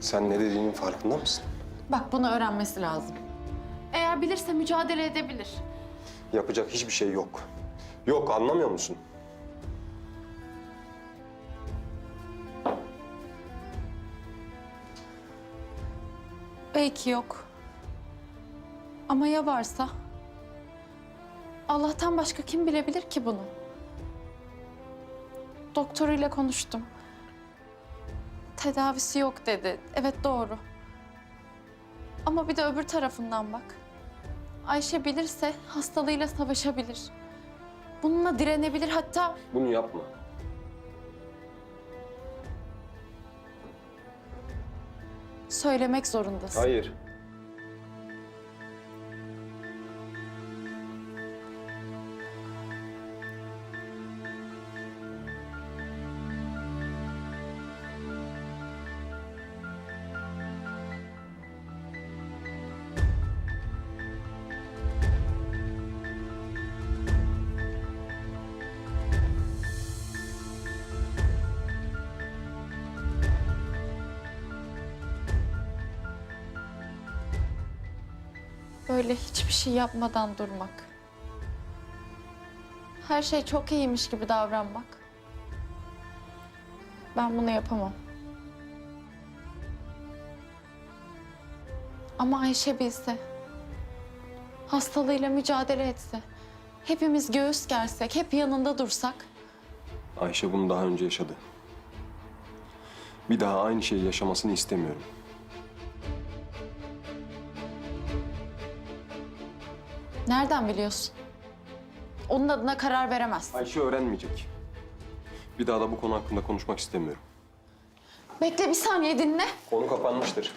Sen ne dediğinin farkında mısın? Bak bunu öğrenmesi lazım. Eğer bilirse mücadele edebilir. Yapacak hiçbir şey yok. Yok anlamıyor musun? Belki yok. Ama ya varsa? Allah'tan başka kim bilebilir ki bunu? Doktoruyla konuştum. Tedavisi yok dedi. Evet doğru. Ama bir de öbür tarafından bak. Ayşe bilirse hastalığıyla savaşabilir. Bununla direnebilir hatta Bunu yapma. söylemek zorundasın. Hayır. Böyle hiçbir şey yapmadan durmak. Her şey çok iyiymiş gibi davranmak. Ben bunu yapamam. Ama Ayşe bilse, hastalığıyla mücadele etse, hepimiz göğüs gersek, hep yanında dursak, Ayşe bunu daha önce yaşadı. Bir daha aynı şeyi yaşamasını istemiyorum. Nereden biliyorsun? Onun adına karar veremezsin. Ayşe öğrenmeyecek. Bir daha da bu konu hakkında konuşmak istemiyorum. Bekle bir saniye dinle. Konu kapanmıştır.